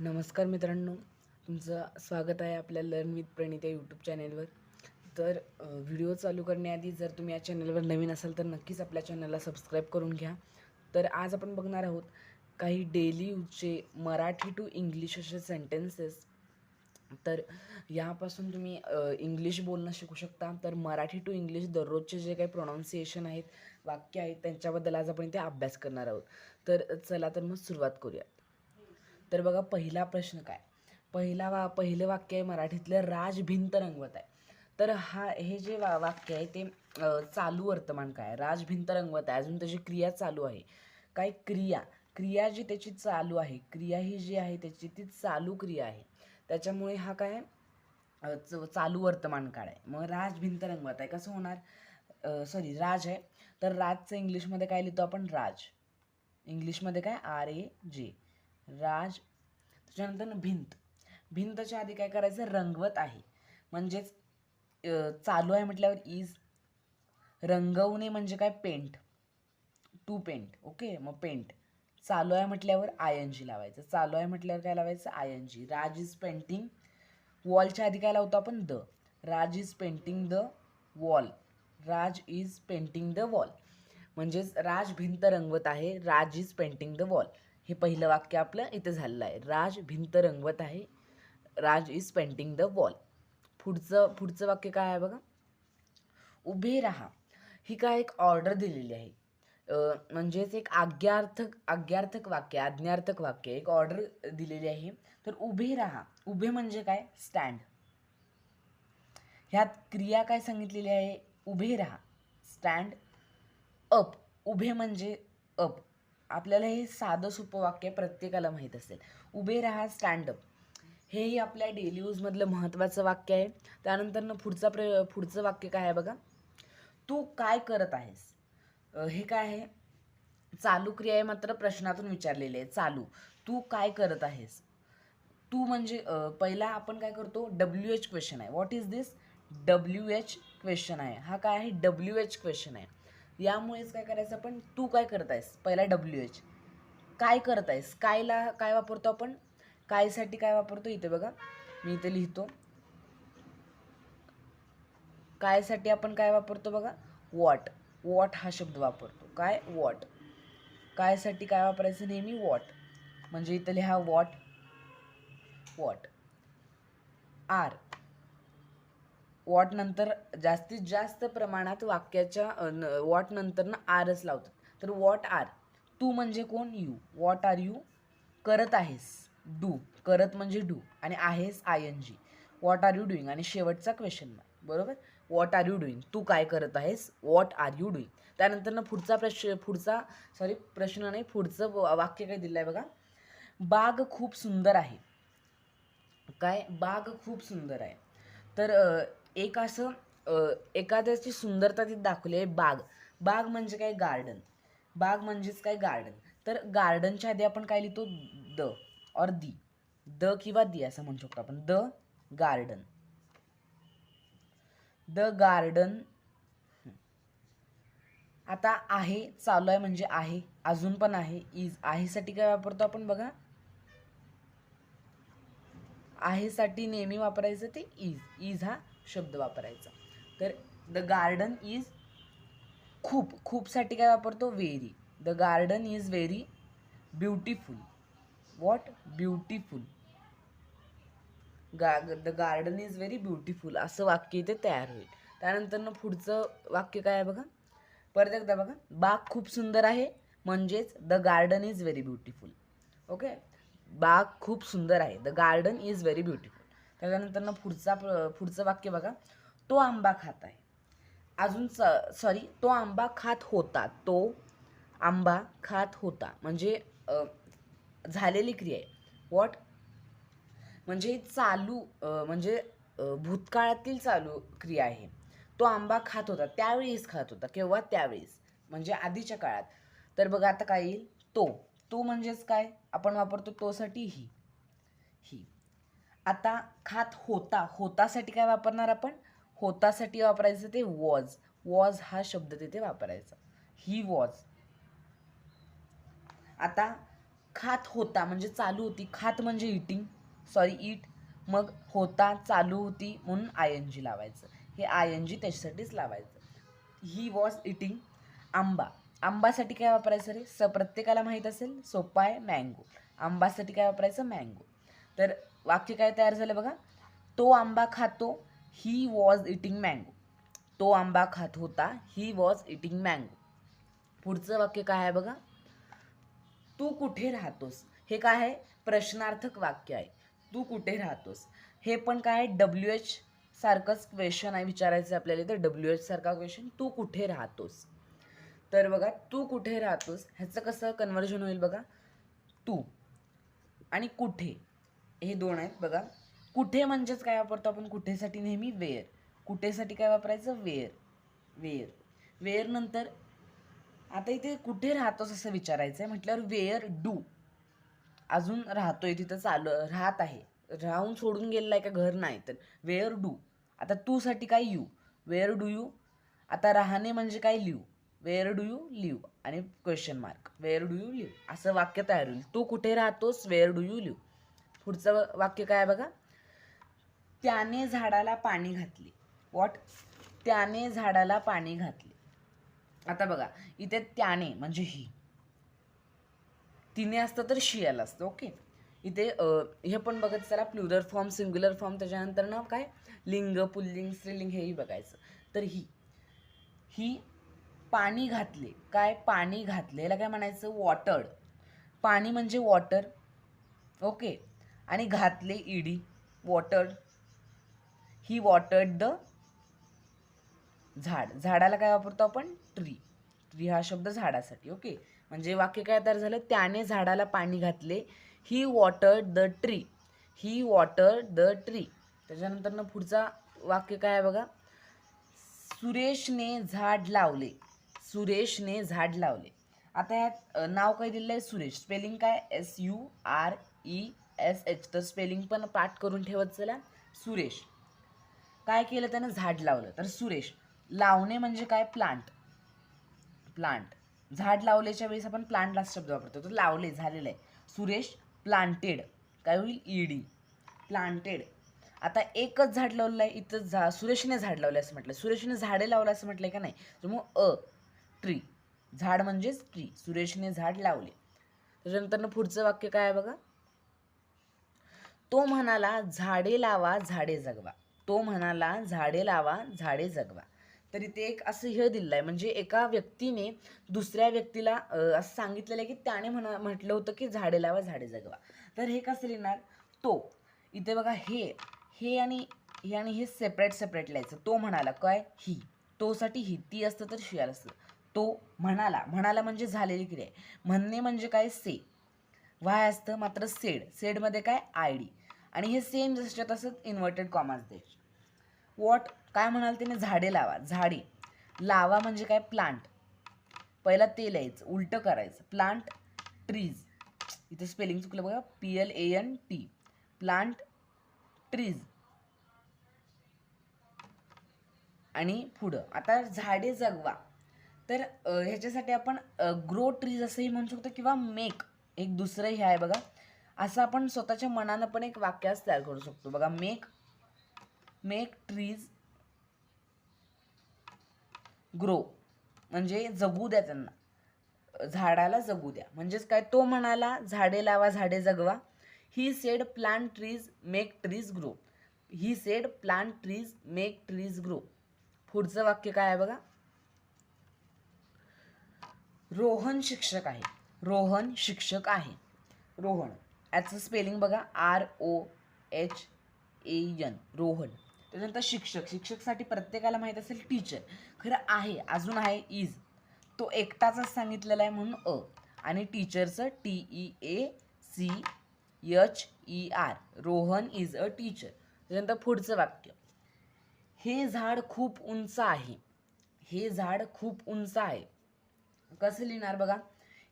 नमस्कार मित्रांनो तुमचं स्वागत आहे आपल्या लर्न विथ प्रणिता यूट्यूब चॅनेलवर तर व्हिडिओ चालू करण्याआधी जर तुम्ही या चॅनलवर नवीन असाल तर नक्कीच आपल्या चॅनलला सबस्क्राईब करून घ्या. तर आज आपण बघणार आहोत काही डेली यूजचे मराठी टू इंग्लिश असे सेंटेन्सेस तर यापासून तुम्ही इंग्लिश बोलणं शिकू शकता. तर मराठी टू इंग्लिश दररोजचे जे काही प्रोनाऊन्सिएशन आहेत वाक्य आहेत त्यांच्याबद्दल आज आपण इथे अभ्यास करणार आहोत. तर चला तर मग सुरुवात करूया. तर बघा पहिला प्रश्न काय? पहिला वा पहिलं वाक्य आहे मराठीतलं राज भिंत रंगवत आहे. तर हा हे जे वा वाक्य आहे ते चालू वर्तमान काय आहे? राज भिंत रंगवत आहे. अजून त्याची क्रिया चालू आहे. काय? क्रिया. क्रिया जी त्याची चालू आहे. क्रिया ही जी आहे त्याची ती चालू क्रिया आहे. त्याच्यामुळे हा काय च- चालू वर्तमान काळ आहे. मग राज भिंत रंगवत आहे. कसं होणार? सॉरी राज आहे. तर राजचं इंग्लिशमध्ये काय लिहितो आपण? राज. इंग्लिशमध्ये काय? आर ए जे राज त्याच्यानंतर भिंत. भिंतच्या आधी काय करायचं? रंगवत आहे. म्हणजेच चालू आहे म्हटल्यावर इज रंगवणे म्हणजे काय? पेंट टू पेंट ओके मग पेंट चालू आहे म्हटल्यावर आय एन जी लावायचं. चालू आहे म्हटल्यावर काय लावायचं? I N G Raj is painting वॉलच्या आधी काय लावतो आपण? The Raj is painting the wall Raj is painting the wall म्हणजेच राज भिंत रंगवत आहे. Raj is painting the wall हे पहिलं वाक्य आपलं इथे झालेलं आहे. राज भिंत रंगवत आहे. Raj is painting the wall पुढचं पुढचं वाक्य काय आहे बघा? उभे राहा. ही काय एक ऑर्डर दिलेली आहे. म्हणजेच एक आज्ञार्थक आज्ञार्थक वाक्य आज्ञार्थक वाक्य एक ऑर्डर दिलेली आहे. तर उभे राहा. उभे म्हणजे काय? स्टँड ह्यात क्रिया काय सांगितलेली आहे? उभे राहा. स्टँड अप उभे म्हणजे अप आपल्याला हे साधं सोपं वाक्य प्रत्येकाला माहीत असेल. उभे राहा स्टँड अप हेही आपल्या डेली यूजमधलं महत्त्वाचं वाक्य आहे. त्यानंतर पुढचा प्र पुढचं वाक्य काय आहे बघा? तू काय करत आहेस? हे काय आहे? चालू क्रिया आहे मात्र प्रश्नातून विचारलेली आहे. चालू. तू काय करत आहेस? तू म्हणजे पहिला आपण काय करतो? डब्ल्यू एच क्वेश्चन आहे. What is this W H question आहे. हा काय आहे? डब्ल्यू एच क्वेश्चन आहे. यामुळेच काय करायचं आपण? तू काय करतायस आहेस? पहिला डब्ल्यू एच काय करत आहेस? कायला काय वापरतो आपण? कायसाठी काय वापरतो? इथे बघा. मी इथे लिहितो. कायसाठी आपण काय वापरतो बघा? वॉट वॉट हा शब्द वापरतो. काय? वॉट कायसाठी काय वापरायचं नेहमी? वॉट म्हणजे इथं लिहा वॉट वॉट आर वॉट नंतर जास्तीत जास्त प्रमाणात वाक्याच्या वॉट नंतर ना आरच लावतात. तर वॉट आर? तू म्हणजे कोण? यू. What are you? करत आहेस. डू. करत म्हणजे डू. आणि आहेस I N G. What are you doing? आणि शेवटचा क्वेश्चन मार्क बरोबर? What are you doing? तू काय करत आहेस? What are you doing? त्यानंतर ना पुढचा प्रश्न पुढचा सॉरी प्रश्न नाही पुढचं वाक्य काय दिलं आहे बघा? बाग खूप सुंदर आहे. काय? बाग खूप सुंदर आहे. तर एक असं एखाद्याची सुंदरता तिथे दाखवली आहे बाग. बाग म्हणजे काय? गार्डन. बाग म्हणजेच काय? गार्डन. तर गार्डनच्या आधी आपण काय लिहितो? द और दी. द किंवा दी असं म्हणू शकतो आपण. The garden. The garden. आता आहे चालू आहे म्हणजे आहे अजून पण आहे इज आहेसाठी काय वापरतो आपण बघा? आहेसाठी नेहमी वापरायचं ते इज. इज हा शब्द वापरायचा. तर द गार्डन इज खूप खूपसाठी काय वापरतो? Very the garden is very beautiful what beautiful गा the garden is very beautiful असं वाक्य इथे तयार होईल. त्यानंतर ना पुढचं वाक्य काय आहे बघा? परत एकदा बघा. बाग खूप सुंदर आहे. म्हणजेच the garden is very beautiful okay बाग खूप सुंदर आहे. The garden is very beautiful त्याच्यानंतर ना पुढचा पुढचं वाक्य बघा. तो आंबा खात आहे. अजून स सॉरी तो आंबा खात होता. तो आंबा खात होता. म्हणजे झालेली क्रिया आहे. वॉट म्हणजे चालू म्हणजे भूतकाळातील चालू क्रिया आहे. तो आंबा खात होता. त्यावेळीच खात होता. केव्हा? त्यावेळीस म्हणजे आधीच्या काळात. तर बघा आता काय येईल. तो. तो म्हणजेच काय? आपण वापरतो तोसाठी ही. ही. आता खात होता होतासाठी काय वापरणार आपण? होतासाठी वापरायचं ते वॉज वॉज हा शब्द तिथे वापरायचा. ही वॉज आता खात होता म्हणजे चालू होती. खात म्हणजे इटिंग सॉरी इट मग होता चालू होती म्हणून आय एन जी लावायचं. हे आय एन जी त्याच्यासाठीच लावायचं. ही वॉज इटिंग आंबा. आंबासाठी काय वापरायचं रे? स प्रत्येकाला माहीत असेल? सोपा आहे मँगो आंबासाठी काय वापरायचं? मँगो तर वाक्य काय तयार झालं बघा. तो आंबा खातो ही वॉज इटिंग मँगो तो आंबा खात होता ही वॉज इटिंग मँगो पुढचं वाक्य काय आहे बघा? तू कुठे राहतोस? हे काय आहे? प्रश्नार्थक वाक्य आहे. तू कुठे राहतोस? हे पण काय आहे? डब्ल्यू एच सारखंच क्वेश्चन आहे विचारायचं आहे आपल्याला तर डब्ल्यू एच सारखा क्वेश्चन तू कुठे राहतोस? तर बघा तू कुठे राहतोस? ह्याचं कसं कन्वर्जन होईल बघा? तू. आणि कुठे? हे दोन आहेत बघा. कुठे म्हणजेच काय वापरतो आपण? कुठेसाठी नेहमी वेअर. कुठेसाठी काय वापरायचं? वेअर. वेअर. वेअर नंतर आता इथे कुठे राहतोस असं विचारायचं आहे म्हटल्यावर वेअर डू. अजून राहतोय तिथं चालू राहत आहे. राहून सोडून गेलेलं आहे का घर नाही तर. Where do. आता तू साठी काय यू? Wear do you? आता राहणे म्हणजे काय live where do you? Live आणि question mark where do you? Live असं वाक्य तयार होईल. तू कुठे राहतोस? Where do you? लिव पुढचं वाक्य काय आहे बघा? त्याने झाडाला पाणी घातले. वॉट त्याने झाडाला पाणी घातले. आता बघा इथे त्याने म्हणजे ही. तिने असतं तर शी आलं असतं ओके इथे हे पण बघत चला प्लुरल फॉर्म सिंग्युलर फॉर्म त्याच्यानंतर ना काय? लिंग पुल्लिंग स्त्रीलिंग हेही बघायचं. तर ही. ही पाणी घातले. काय? पाणी घातले. याला काय म्हणायचं? वॉटर्ड पाणी म्हणजे वॉटर ओके आणि घातले इडी वॉटर्ड ही वॉटर्ड द झाड. झाडाला काय वापरतो आपण? ट्री ट्री हा शब्द झाडासाठी ओके म्हणजे वाक्य काय तयार झालं? त्याने झाडाला पाणी घातले. He water the tree he water the tree त्याच्यानंतरनं पुढचा वाक्य काय आहे बघा? सुरेशने झाड लावले. सुरेशने झाड लावले. आता यात नाव काय दिलेलं आहे? सुरेश. स्पेलिंग काय? S U R E S H तर स्पेलिंग पण पाठ करून ठेवत चला. सुरेश. काय केलं त्यानं? झाड लावलं. तर सुरेश लावणे म्हणजे काय? प्लांट प्लांट झाड लावल्याच्या वेळेस आपण प्लांट लास्ट शब्द वापरतो. तर लावले झालेलं आहे. सुरेश प्लांटेड काय होईल? ईडी प्लांटेड आता एकच झाड लावलं आहे. इथं झा सुरेशने झाड लावलं असं म्हटलं. सुरेशने झाडे लावलं असं म्हटलं का नाही? तर मग अ ट्री झाड म्हणजेच ट्री सुरेशने झाड लावले. त्याच्यानंतर पुढचं वाक्य काय आहे बघा? तो म्हणाला झाडे लावा झाडे जगवा. तो म्हणाला झाडे लावा झाडे जगवा. तर इथे एक असं हे दिलं आहे म्हणजे एका व्यक्तीने दुसऱ्या व्यक्तीला असं सांगितलेलं आहे की त्याने म्हणा म्हटलं होतं की झाडे लावा झाडे जगवा. तर हे कसं लिहिणार? तो. इथे बघा हे हे आणि हे आणि हे सेपरेट सेपरेट लिहायचं. तो म्हणाला काय? ही. तोसाठी ही ती असतं तर शियाल असतं. तो म्हणाला म्हणाला म्हणजे झालेली क्रिया आहे. म्हणणे म्हणजे काय? से. वाय असतं मात्र सेड. सेडमध्ये काय? I D. आणि हे सेम जसं तसंच इन्व्हर्टेड कॉमास द्यायचे वॉट काय म्हणाल त्याने झाडे लावा. झाडे. लावा म्हणजे काय? प्लांट पहिला ते लिहायचं. उलटं करायचं. प्लांट ट्रीज इथे स्पेलिंग चुकलं बघा. P L A N T plant trees आणि पुढं. आता झाडे जगवा. तर ह्याच्यासाठी आपण ग्रो ट्रीज असंही म्हणू शकतो किंवा मेक एक दुसरं हे आहे बघा. असं आपण स्वतःच्या मनानं पण एक वाक्यास तयार करू शकतो. बघा मेक मेक ट्रीज ग्रो म्हणजे जगू द्या त्यांना. झाडाला जगू द्या. म्हणजेच काय? तो म्हणाला झाडे लावा झाडे जगवा. He said plant trees make trees grow he said plant trees make trees grow पुढचं वाक्य काय आहे बघा? रोहन शिक्षक आहे. रोहन शिक्षक आहे. रोहन. याचं स्पेलिंग बघा R O H A N Rohan. त्याच्यानंतर शिक्षक शिक्षकसाठी प्रत्येकाला माहीत असेल टीचर खरं आहे अजून आहे इज तो एकटाच सांगितलेला आहे म्हणून अ. आणि टीचरचं T E A C H E R Rohan is a teacher त्याच्यानंतर पुढचं वाक्य. हे झाड खूप उंच आहे. हे झाड खूप उंच आहे. कसं लिहिणार बघा?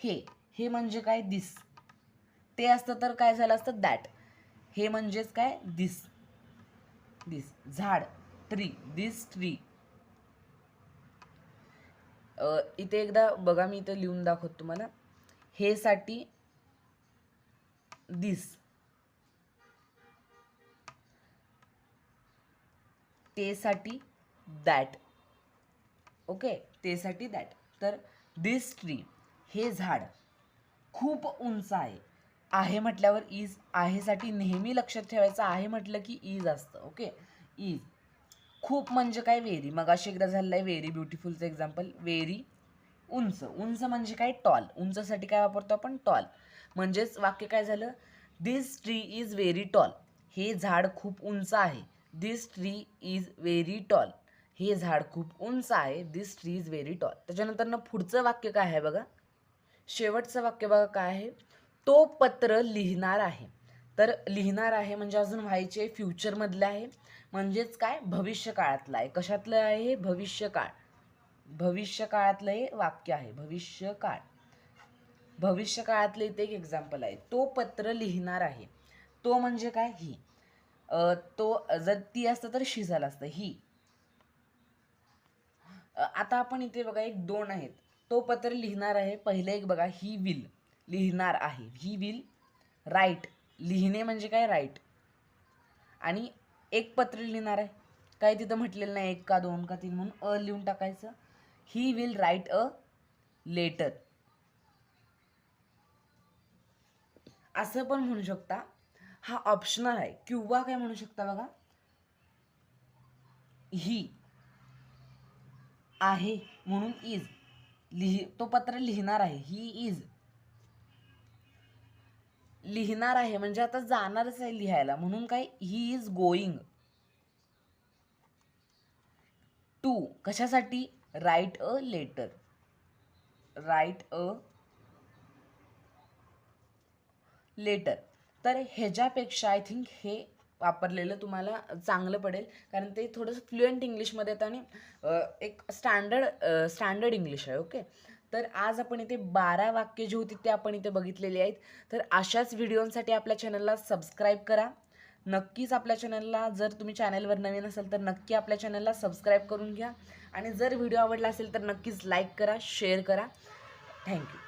हे हे म्हणजे काय दिस ते असतं तर काय झालं असतं? दॅट हे म्हणजेच काय? दिस दिस झाड. ट्री दिस ट्री इथे एकदा बघा मी इथे लिहून दाखवतो तुम्हाला. हे साठी दिस तेसाठी दॅट ओके? तेसाठी दॅट तर दिस ट्री हे झाड खूप उंच आहे. आहे म्हटल्यावर इज आहेसाठी नेहमी लक्षात ठेवायचं आहे म्हटलं की इज असतं ओके इज खूप म्हणजे काय वेरी मग अशी एकदा झालेलं आहे व्हेरी ब्युटिफुलचं एक्झाम्पल व्हेरी उंच. उंच म्हणजे काय? टॉल उंचसाठी काय वापरतो आपण? टॉल म्हणजेच वाक्य काय झालं? This tree is very tall हे झाड खूप उंच आहे. This tree is very tall हे झाड खूप उंच आहे. This tree is very tall त्याच्यानंतर ना पुढचं वाक्य काय आहे बघा? शेवटचं वाक्य बघा काय आहे? तो पत्र लिहिणार आहे. तर लिहिणार आहे म्हणजे अजून व्हायचे फ्युचरमधलं आहे. म्हणजेच काय? भविष्य काळातलं आहे. कशातलं आहे? हे भविष्य काळ भविष्य काळातलं हे वाक्य आहे. भविष्य काळ भविष्य काळातलं इथे एक एक्झाम्पल आहे. तो पत्र लिहिणार आहे. तो म्हणजे काय? ही. तो जर ती असतं तर शी झालं असतं. ही. आता आपण इथे बघा एक दोन आहेत. तो पत्र लिहिणार आहे. पहिले एक बघा ही विल लिहिणार आहे. ही विल राईट लिहिणे म्हणजे काय? राईट आणि एक पत्र लिहिणार आहे. काय तिथं म्हटलेलं नाही एक का दोन का तीन म्हणून अ लिहून टाकायचं. He will write a letter असं पण म्हणू शकता. हा ऑप्शनल आहे. किंवा काय म्हणू शकता बघा? ही आहे म्हणून इज लिहि तो पत्र लिहिणार आहे. ही इज लिहिणार आहे म्हणजे आता जाणारच आहे लिहायला. म्हणून काय? ही इज गोईंग टू कशासाठी? Write a letter write a letter तर ह्याच्यापेक्षा आय थिंक हे वापरलेलं तुम्हाला चांगलं पडेल. कारण ते थोडंसं फ्लुएंट इंग्लिशमध्ये येतं आणि एक स्टँडर्ड स्टँडर्ड इंग्लिश आहे ओके तर आज आपण इथे बारा वाक्य जी होती ते आपण इथे बघितलेली आहेत. तर अशाच व्हिडिओंसाठी आपल्या चॅनलला सबस्क्राईब करा. नक्कीच आपल्या चॅनलला जर तुम्ही चॅनलवर नवीन असाल तर नक्की आपल्या चॅनलला सबस्क्राईब करून घ्या. आणि जर व्हिडिओ आवडला असेल तर नक्कीच लाईक करा शेअर करा. थँक्यू